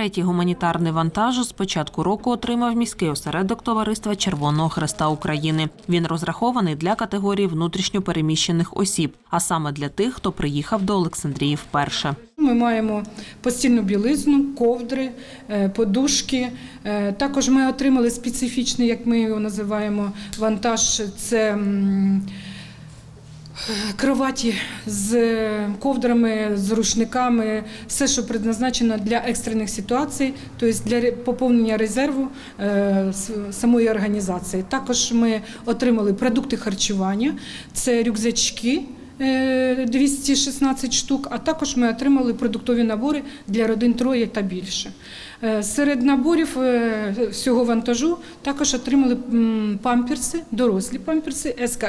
Третій гуманітарний вантаж з початку року отримав міський осередок Товариства Червоного Хреста України. Він розрахований для категорії внутрішньо переміщених осіб, а саме для тих, хто приїхав до Олександрії вперше. Ми маємо постільну білизну, ковдри, е, подушки. Е, Також ми отримали специфічний, як ми його називаємо, вантаж. Це кроваті з ковдрами, з рушниками, все, що предназначено для екстрених ситуацій, тобто для поповнення резерву е, самої організації. Також ми отримали продукти харчування, це рюкзачки. Е, 216 штук, а також ми отримали продуктові набори для родин троє та більше. Е, Серед наборів е, всього вантажу також отримали памперси, дорослі памперси, СК,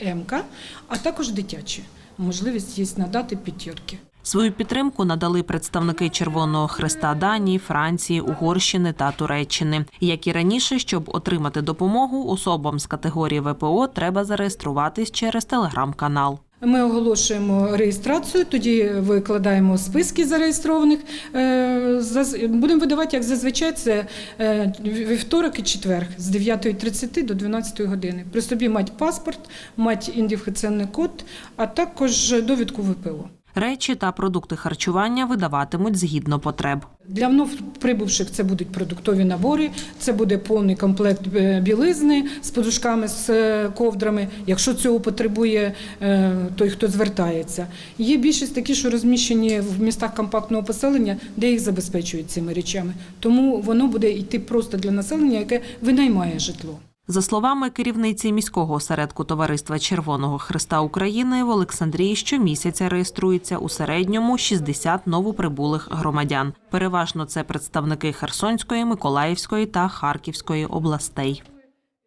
МК, а також дитячі. Можливість є надати п'ятірки. Свою підтримку надали представники Червоного Хреста Данії, Франції, Угорщини та Туреччини. Як і раніше, щоб отримати допомогу особам з категорії ВПО, треба зареєструватись через телеграм-канал. Ми оголошуємо реєстрацію, тоді викладаємо списки зареєстрованих. Е, Будемо видавати, як зазвичай, це е, вівторок і четверг з 9.30 до 12 години. При собі мати паспорт, мати ідентифікаційний код, а також довідку ВПО. Речі та продукти харчування видаватимуть згідно потреб. Для вновь прибувших це будуть продуктові набори, це буде повний комплект е, білизни з подушками, з е, ковдрами, якщо цього потребує е, той, хто звертається. Є більшість такі, що розміщені в містах компактного поселення, де їх забезпечують цими речами. Тому воно буде йти просто для населення, яке винаймає житло. За словами керівниці міського осередку Товариства Червоного Христа України в Олександрії щомісяця реєструється у середньому 60 новоприбулих громадян. Переважно це представники Херсонської, Миколаївської та Харківської областей.